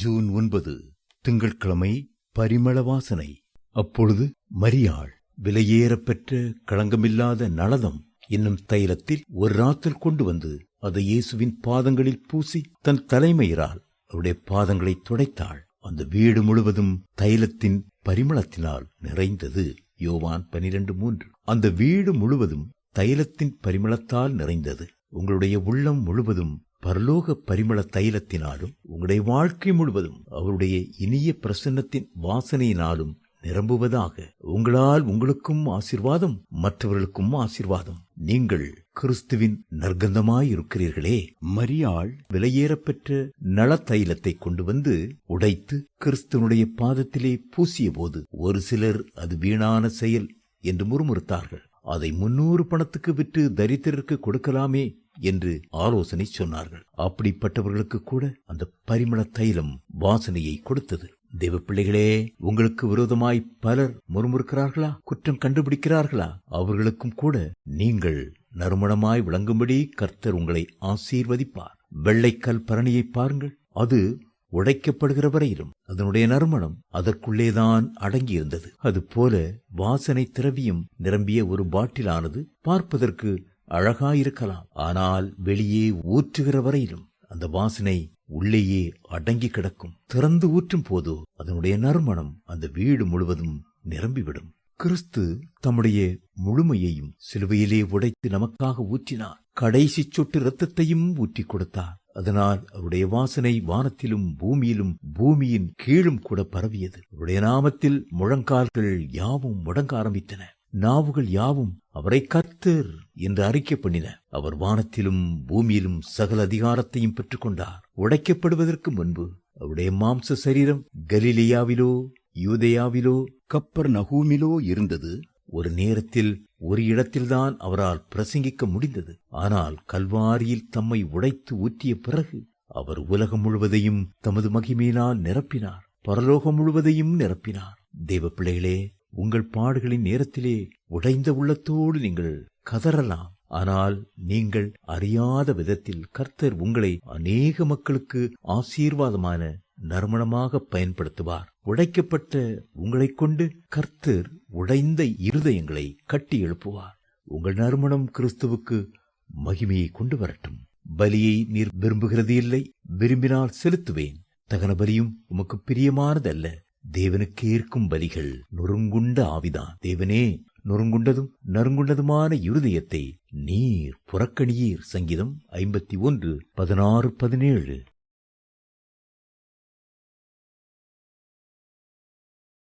June ஒன்பது திங்கட்கிழமை பரிமள வாசனை. அப்பொழுது மரியாள் விலையேறப்பெற்ற களங்கமில்லாத நளதம் என்னும் தைலத்தில் ஒரு ராத்தல் கொண்டு வந்து அதை இயேசுவின் பாதங்களில் பூசி தன் தலைமையிறால் அவருடைய பாதங்களை துடைத்தாள். அந்த வீடு முழுவதும் தைலத்தின் பரிமளத்தினால் நிறைந்தது. யோவான் பனிரெண்டு மூன்று. அந்த வீடு முழுவதும் தைலத்தின் பரிமளத்தால் நிறைந்தது. உங்களுடைய உள்ளம் முழுவதும் பரலோக பரிமள தைலத்தினாலும் உங்களுடைய வாழ்க்கை முழுவதும் அவருடைய இனிய பிரசன்னத்தின் வாசனையினாலும் நிரம்புவதாக உங்களால் உங்களுக்கும் ஆசிர்வாதம் மற்றவர்களுக்கும் ஆசிர்வாதம். நீங்கள் கிறிஸ்துவின் நற்கந்தமாயிருக்கிறீர்களே. மரியாள் விலையேறப்பெற்ற நல தைலத்தை கொண்டு வந்து உடைத்து கிறிஸ்துவனுடைய பாதத்திலே பூசிய போது ஒரு சிலர் அது வீணான செயல் என்று முறுமுறுத்தார்கள். அதை முன்னூறு பணத்துக்கு விற்று தரித்திரருக்கு கொடுக்கலாமே என்று ஆலோசனை சொன்னார்கள். அப்படிப்பட்டவர்களுக்கு கூட அந்த பரிமள தைலம் வாசனையை கொடுத்தது. தேவப்பிள்ளைகளே உங்களுக்கு விரோதமாய் பலர் முறுமுறுக்கிறார்களா? குற்றம் கண்டுபிடிக்கிறார்களா? அவர்களுக்கும் கூட நீங்கள் நறுமணமாய் விளங்கும்படி கர்த்தர் உங்களை ஆசீர்வதிப்பார். வெள்ளைக்கல் பரணியை பாருங்கள். அது உடைக்கப்படுகிற வரையிலும் அதனுடைய நறுமணம் அதற்குள்ளேதான் அடங்கியிருந்தது. அதுபோல வாசனை திரவியம் நிரம்பிய ஒரு பாட்டிலானது பார்ப்பதற்கு அழகாயிருக்கலாம். ஆனால் வெளியே ஊற்றுகிற வரையிலும் அந்த வாசனை உள்ளேயே அடங்கி கிடக்கும். திறந்து ஊற்றும் போதோ அதனுடைய நறுமணம் அந்த வீடு முழுவதும் நிரம்பிவிடும். கிறிஸ்து தம்முடைய முழுமையையும் சிலுவையிலே உடைத்து நமக்காக ஊற்றினார். கடைசி சொட்டு இரத்தத்தையும் ஊற்றி கொடுத்தார். அதனால் அவருடைய வாசனை வானத்திலும் பூமியிலும் பூமியின் கீழும் கூட பரவியது. அவருடைய நாமத்தில் முழங்கால்கள் யாவும் முடங்க ஆரம்பித்தன. நாவுகள் யாவும் அவரை கர்த்தர் என்று அறிக்கை பண்ணின. அவர் வானத்திலும் பூமியிலும் சகல அதிகாரத்தையும் பெற்றுக்கொண்டார் உடைக்கப்படுவதற்கு முன்பு அவருடைய மாம்ச சரீரம் கலிலியாவிலோ யூதையாவிலோ கப்பர் நகூமிலோ இருந்தது. ஒரு நேரத்தில் ஒரு இடத்தில்தான் அவரால் பிரசங்கிக்க முடிந்தது. ஆனால் கல்வாரியில் தம்மை உடைத்து ஊற்றிய பிறகு அவர் உலகம் முழுவதையும் தமது மகிமையினால் நிரப்பினார். பரலோகம் முழுவதையும் நிரப்பினார். தெய்வ பிள்ளைகளே உங்கள் பாடுகளின் நேரத்திலே உடைந்த உள்ளத்தோடு நீங்கள் கதறலாம். ஆனால் நீங்கள் அறியாத விதத்தில் கர்த்தர் உங்களை அநேக மக்களுக்கு ஆசீர்வாதமான நறுமணமாக பயன்படுத்துவார். உடைக்கப்பட்ட உங்களைக் கொண்டு கர்த்தர் உடைந்த இருதயங்களை கட்டி எழுப்புவார். உங்கள் நறுமணம் கிறிஸ்துவுக்கு மகிமையை கொண்டு வரட்டும். பலியை நீர் விரும்புகிறது இல்லை. விரும்பினால் செலுத்துவேன். தகன பலியும் உமக்கு பிரியமானதல்ல. தேவனுக்கு ஏற்கும் பலிகள் நொறுங்குண்ட ஆவிதான். தேவனே நொறுங்குண்டதும் நறுங்குண்டதுமான இருதயத்தை நீர் புறக்கணியீர். சங்கீதம் ஐம்பத்தி ஒன்று பதினாறு பதினேழு.